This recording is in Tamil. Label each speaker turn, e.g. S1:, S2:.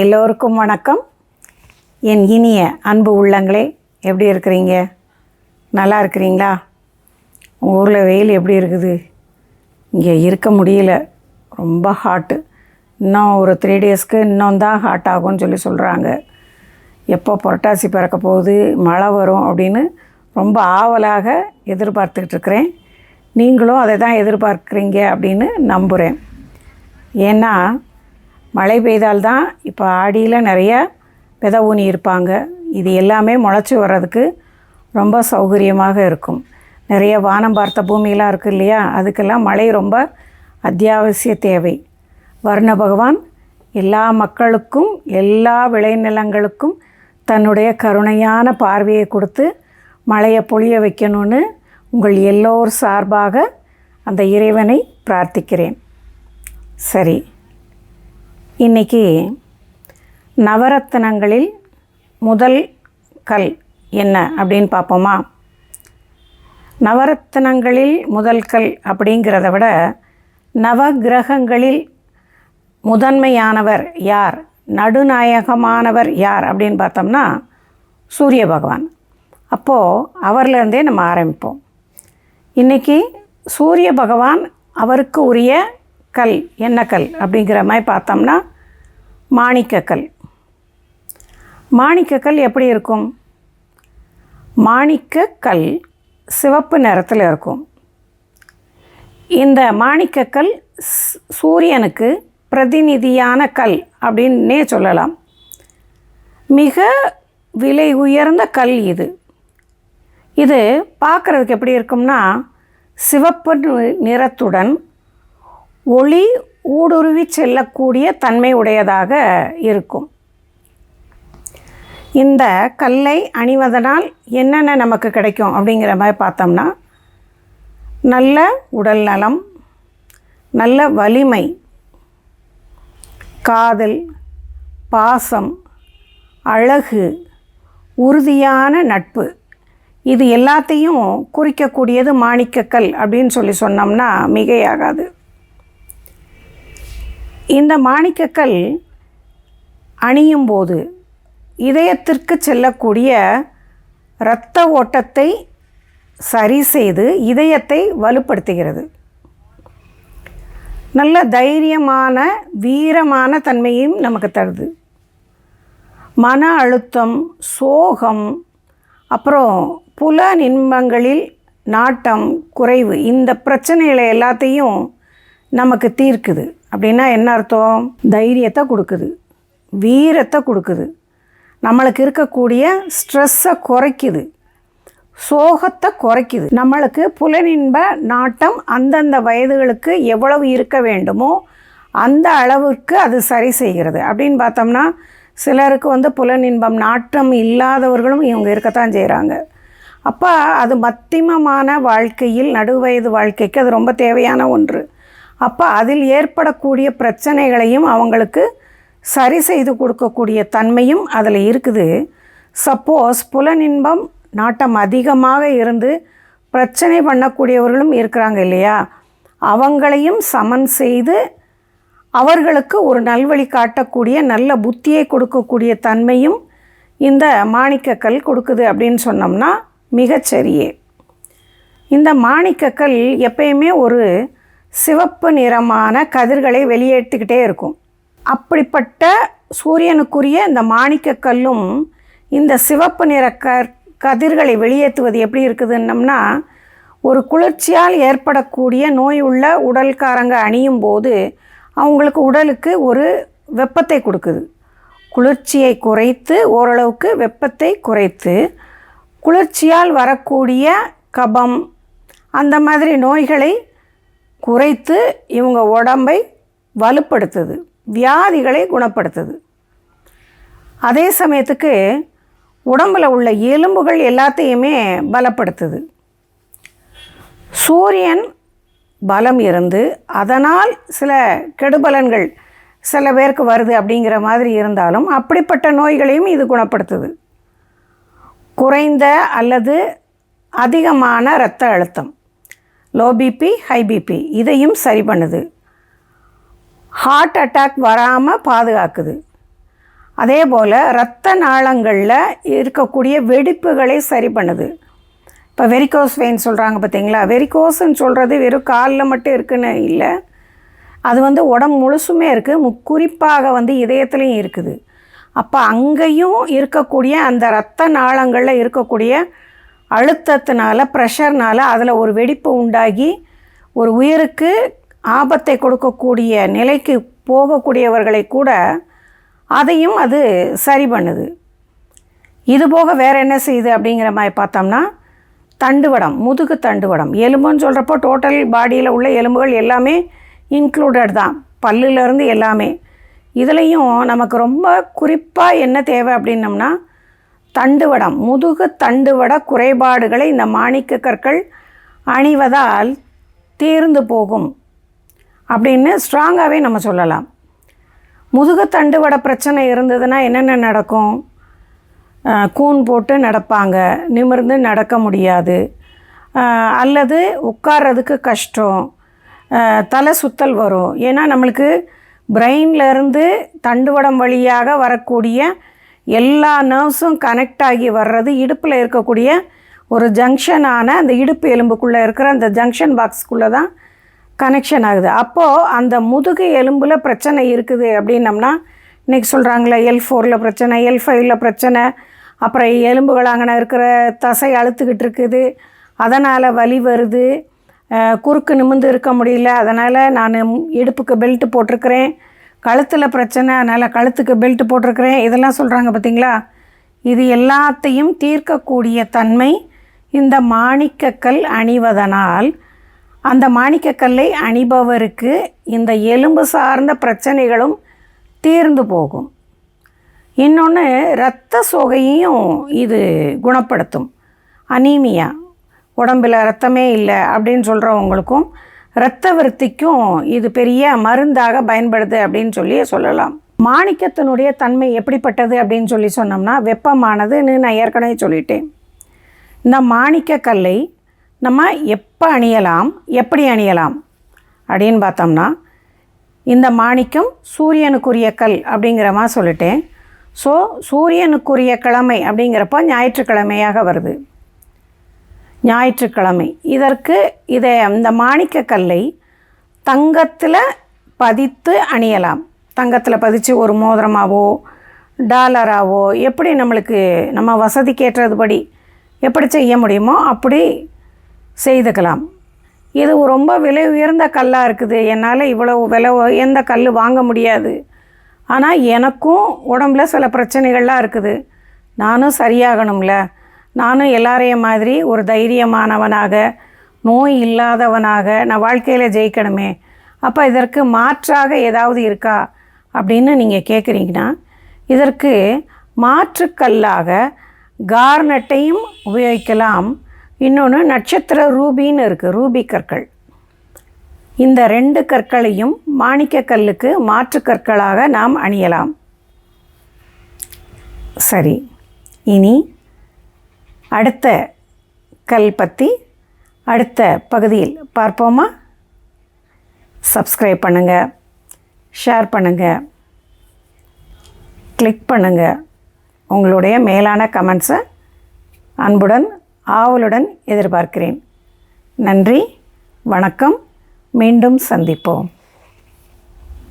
S1: எல்லோருக்கும் வணக்கம். என் இனிய அன்பு உள்ளங்களே எப்படி இருக்கிறீங்க? நல்லா இருக்கிறீங்களா? உங்கள் ஊரில் வெயில் எப்படி இருக்குது? இங்கே இருக்க முடியல. ரொம்ப ஹாட்டு இன்னும் ஒரு த்ரீ டேஸ்க்கு இன்னும் தான் ஹாட் ஆகும்னு சொல்லி சொல்கிறாங்க எப்போ புரட்டாசி பிறக்க போகுது மழை வரும் அப்படின்னு ரொம்ப ஆவலாக எதிர்பார்த்துக்கிட்டு இருக்கிறேன். நீங்களும் அதை தான் எதிர்பார்க்குறீங்க அப்படின்னு நம்புகிறேன் ஏன்னா மழை பெய்தால்தான் இப்போ ஆடியில் நிறைய விதை ஊனி இருப்பாங்க. இது எல்லாமே முளைச்சி வர்றதுக்கு ரொம்ப சௌகரியமாக இருக்கும். நிறைய வானம் பார்த்த பூமியெலாம் இருக்குது இல்லையா? அதுக்கெல்லாம் மழை ரொம்ப அத்தியாவசிய தேவை. வருண பகவான் எல்லா மக்களுக்கும் எல்லா விளைநிலங்களுக்கும் தன்னுடைய கருணையான பார்வையை கொடுத்து மழையை பொழிய வைக்கணும்னு உங்கள் எல்லோர் சார்பாக அந்த இறைவனை பிரார்த்திக்கிறேன். சரி. இன்றைக்கி நவரத்தினங்களில் முதல் கல் என்ன அப்படின்னு பார்ப்போமா? நவரத்தினங்களில் முதல் கல் அப்படிங்கிறத விட நவகிரகங்களில் முதன்மையானவர் யார்? நடுநாயகமானவர் யார் அப்படின்னு பார்த்தோம்னா சூரிய பகவான். அப்போது அவர்லேருந்தே நம்ம ஆரம்பிப்போம். இன்றைக்கி சூரிய பகவான் அவருக்கு உரிய கல் என்ன கல் அப்படிங்கிற மாதிரி பார்த்தோம்னா மாணிக்கக்கல். மாணிக்கக்கல் எப்படி இருக்கும்? மாணிக்கக்கல் சிவப்பு நிறத்தில் இருக்கும். இந்த மாணிக்கக்கல் சூரியனுக்கு பிரதிநிதியான கல் அப்படின்னே சொல்லலாம். மிக விலை உயர்ந்த கல் இது. இது பார்க்குறதுக்கு எப்படி இருக்கும்னா சிவப்பு நிறத்துடன் ஒளி ஊடுருவி செல்லக்கூடிய தன்மை உடையதாக இருக்கும். இந்த கல்லை அணிவதனால் என்னென்ன நமக்கு கிடைக்கும் அப்படிங்கிற மாதிரி பார்த்தோம்னா நல்ல உடல் நலம் நல்ல வலிமை காதல் பாசம் அழகு உறுதியான நட்பு இது எல்லாத்தையும் குறிக்கக்கூடியது மாணிக்கக்கல் அப்படின்னு சொல்லி சொன்னோம்னா மிகையாகாது. இந்த மாணிக்கக்கல் அணியும் போது இதயத்திற்கு செல்லக்கூடிய இரத்த ஓட்டத்தை சரி செய்து இதயத்தை வலுப்படுத்துகிறது. நல்ல தைரியமான வீரமான தன்மையும் நமக்கு தருது. மன அழுத்தம் சோகம் அப்புறம் புல நின்பங்களில் நாட்டம் குறைவு இந்த பிரச்சனைகளை எல்லாத்தையும் நமக்கு தீர்க்குது. அப்படின்னா என்ன அர்த்தம்? தைரியத்தை கொடுக்குது. வீரத்தை கொடுக்குது. நம்மளுக்கு இருக்கக்கூடிய ஸ்ட்ரெஸ்ஸை குறைக்குது. சோகத்தை குறைக்குது. நம்மளுக்கு புலனின்ப நாட்டம் அந்தந்த வயதுகளுக்கு எவ்வளவு இருக்க வேண்டுமோ அந்த அளவுக்கு அது சரி செய்கிறது. அப்படின்னு பார்த்தோம்னா சிலருக்கு வந்து புலனின்பம் நாட்டம் இல்லாதவர்களும் இவங்க இருக்கத்தான் செய்கிறாங்க அப்போ அது மத்தியமமான வாழ்க்கையில் நடுவயது வாழ்க்கைக்கு அது ரொம்ப தேவையான ஒன்று. அப்போ அதில் ஏற்படக்கூடிய பிரச்சனைகளையும் அவங்களுக்கு சரி செய்து கொடுக்கக்கூடிய தன்மையும் அதில் இருக்குது. சப்போஸ் புலனின்பம் நாட்டம் அதிகமாக இருந்து பிரச்சனை பண்ணக்கூடியவர்களும் இருக்கிறாங்க இல்லையா? அவங்களையும் சமன் செய்து அவர்களுக்கு ஒரு நல்வழி காட்டக்கூடிய நல்ல புத்தியை கொடுக்கக்கூடிய தன்மையும் இந்த மாணிக்கக்கல் கொடுக்குது அப்படின்னு சொன்னோம்னா மிகச்சரியே இந்த மாணிக்கக்கல் எப்பயுமே ஒரு சிவப்பு நிறமான கதிர்களை வெளியேற்றிக்கிட்டே இருக்கும். அப்படிப்பட்ட சூரியனுக்குரிய இந்த மாணிக்கக்கல்லும் இந்த சிவப்பு நிற க கதிர்களை வெளியேற்றுவது எப்படி இருக்குதுன்னம்னா ஒரு குளிர்ச்சியால் ஏற்படக்கூடிய நோய் உள்ள உடல்காரங்க அணியும் போது அவங்களுக்கு உடலுக்கு ஒரு வெப்பத்தை கொடுக்குது. குளிர்ச்சியை குறைத்து ஓரளவுக்கு வெப்பத்தை குறைத்து குளிர்ச்சியால் வரக்கூடிய கபம் அந்த மாதிரி நோய்களை குறைத்து இவங்க உடம்பை வலுப்படுத்துது வியாதிகளை குணப்படுத்துது. அதே சமயத்துக்கு உடம்பில் உள்ள எலும்புகள் எல்லாத்தையுமே பலப்படுத்துது. சூரியன் பலம் இருந்து அதனால் சில கெடுபலன்கள் சில பேருக்கு வருது அப்படிங்கிற மாதிரி இருந்தாலும் அப்படிப்பட்ட நோய்களையும் இது குணப்படுத்துது. குறைந்த அல்லது அதிகமான இரத்த அழுத்தம். லோ பிபி ஹை பிபி இதையும் சரி பண்ணுது ஹார்ட் அட்டாக் வராமல் பாதுகாக்குது. அதே போல் இரத்த நாளங்களில் இருக்கக்கூடிய வெடிப்புகளை சரி பண்ணுது இப்போ வெரிகோஸ் வெயின் சொல்கிறாங்க பார்த்தீங்களா வெரிகோஸ்ன்னு சொல்கிறது வெறும் காலில் மட்டும் இருக்குன்னு இல்லை. அது வந்து உடம்பு முழுசுமே இருக்குது மு- குறிப்பாக வந்து இதயத்துலேயும் இருக்குது. அப்போ அங்கேயும் இருக்கக்கூடிய அந்த இரத்த நாளங்களில் இருக்கக்கூடிய அழுத்தத்தினால ப்ரெஷர்னால் அதில் ஒரு வெடிப்பு உண்டாகி ஒரு உயிருக்கு ஆபத்தை கொடுக்கக்கூடிய நிலைக்கு போகக்கூடியவர்களை கூட அதையும் அது சரி பண்ணுது. இது போக வேறு என்ன செய்யுது அப்படிங்கிற மாதிரி பார்த்தோம்னா தண்டுவடம் முதுகு தண்டுவடம். எலும்புன்னு சொல்கிறப்போ டோட்டல் பாடியில் உள்ள எலும்புகள் எல்லாமே இன்க்ளூடட் தான். பல்லுலேருந்து எல்லாமே. இதுலேயும் நமக்கு ரொம்ப குறிப்பாக என்ன தேவை அப்படின்னம்னா தண்டுவடம் முதுகு தண்டுவட குறைபாடுகளை இந்த மாணிக்க கற்கள் அணிவதால் தீர்ந்து போகும் அப்படின்னு ஸ்ட்ராங்காகவே நம்ம சொல்லலாம். முதுகு தண்டுவட பிரச்சனை இருந்ததுன்னா என்னென்ன நடக்கும்? கூன் போட்டு நடப்பாங்க நிமிர்ந்து நடக்க முடியாது. அல்லது உட்கார்றதுக்கு கஷ்டம். தலை சுத்தல் வரும். ஏன்னா நம்மளுக்கு பிரெயின்லேருந்து தண்டுவடம் வழியாக வரக்கூடிய எல்லா நர்வ்ஸும் கனெக்ட் ஆகி வர்றது இடுப்பில் இருக்கக்கூடிய ஒரு ஜங்ஷனான அந்த இடுப்பு எலும்புக்குள்ளே இருக்கிற அந்த ஜங்ஷன் பாக்ஸ்க்குள்ளே தான் கனெக்ஷன் ஆகுது. அப்போது அந்த முதுகு எலும்பில் பிரச்சனை இருக்குது அப்படின்னம்னா இன்றைக்கி சொல்கிறாங்களே எல் ஃபோரில் பிரச்சனை எல் ஃபைவ்ல பிரச்சனை அப்புறம் எலும்புகள் அங்கே இருக்கிற தசை அழுத்துக்கிட்டு இருக்குது. அதனால் வலி வருது. குறுக்கு நிமிர்ந்து இருக்க முடியல. அதனால் நான் இடுப்புக்கு பெல்ட்டு போட்டிருக்கிறேன். கழுத்தில் பிரச்சனை அதனால் கழுத்துக்கு பெல்ட் போட்டிருக்கிறேன். இதெல்லாம் சொல்கிறாங்க பார்த்தீங்களா இது எல்லாத்தையும் தீர்க்கக்கூடிய தன்மை இந்த மாணிக்கக்கல் அணிவதனால். அந்த மாணிக்கக்கல்லை அணிபவருக்கு இந்த எலும்பு சார்ந்த பிரச்சனைகளும் தீர்ந்து போகும். இன்னொன்று இரத்த சோகையையும் இது குணப்படுத்தும். அனீமியா. உடம்பில் ரத்தமே இல்லை அப்படின்னு சொல்கிறவங்களுக்கும் இரத்தவர்த்திக்கும் இது பெரிய மருந்தாக பயன்படுது அப்படின்னு சொல்லி சொல்லலாம். மாணிக்கத்தினுடைய தன்மை எப்படிப்பட்டது அப்படின்னு சொல்லி சொன்னோம்னா வெப்பமானதுன்னு நான் ஏற்கனவே சொல்லிட்டேன். இந்த மாணிக்க கல்லை நம்ம எப்போ அணியலாம் எப்படி அணியலாம் அப்படின்னு பார்த்தோம்னா இந்த மாணிக்கம் சூரியனுக்குரிய கல் அப்படிங்கிற மாதிரி சொல்லிட்டேன். ஸோ சூரியனுக்குரிய கிழமை அப்படிங்கிறப்ப ஞாயிற்றுக்கிழமையாக வருது. ஞாயிற்றுக்கிழமை. இதற்கு இதை இந்த மாணிக்க கல்லை தங்கத்தில் பதித்து அணியலாம். தங்கத்தில் பதித்து ஒரு மோதிரமாவோ டாலராவோ எப்படி நம்மளுக்கு நம்ம வசதிக்கேற்றதுபடி எப்படி செய்ய முடியுமோ அப்படி செய்துக்கலாம். இது ரொம்ப விலை உயர்ந்த கல்லாக இருக்குது. என்னால் இவ்வளோ விலை உயர்ந்த கல் வாங்க முடியாது. ஆனால் எனக்கும் உடம்புல சில பிரச்சனைகள்லாம் இருக்குது. நானும் சரியாகணும்ல. நானும் எல்லாரையும் மாதிரி ஒரு தைரியமானவனாக நோய் இல்லாதவனாக நான் வாழ்க்கையில் ஜெயிக்கணுமே. அப்போ இதற்கு மாற்றாக ஏதாவது இருக்கா அப்படின்னு நீங்கள் கேட்குறீங்கன்னா இதற்கு மாற்றுக்கல்லாக கார்னட்டையும் உபயோகிக்கலாம். இன்னொன்று நட்சத்திர ரூபின்னு இருக்குது ரூபி கற்கள். இந்த ரெண்டு கற்களையும் மாணிக்க கல்லுக்கு மாற்று கற்களாக நாம் அணியலாம். சரி இனி அடுத்த கல் பற்றி அடுத்த பகுதியில் பார்ப்போமா? சப்ஸ்கிரைப் பண்ணுங்கள் ஷேர் பண்ணுங்கள் கிளிக் பண்ணுங்கள் உங்களுடைய மேலான கமெண்ட்ஸை அன்புடன் ஆவலுடன் எதிர்பார்க்கிறேன். நன்றி வணக்கம் மீண்டும் சந்திப்போம்.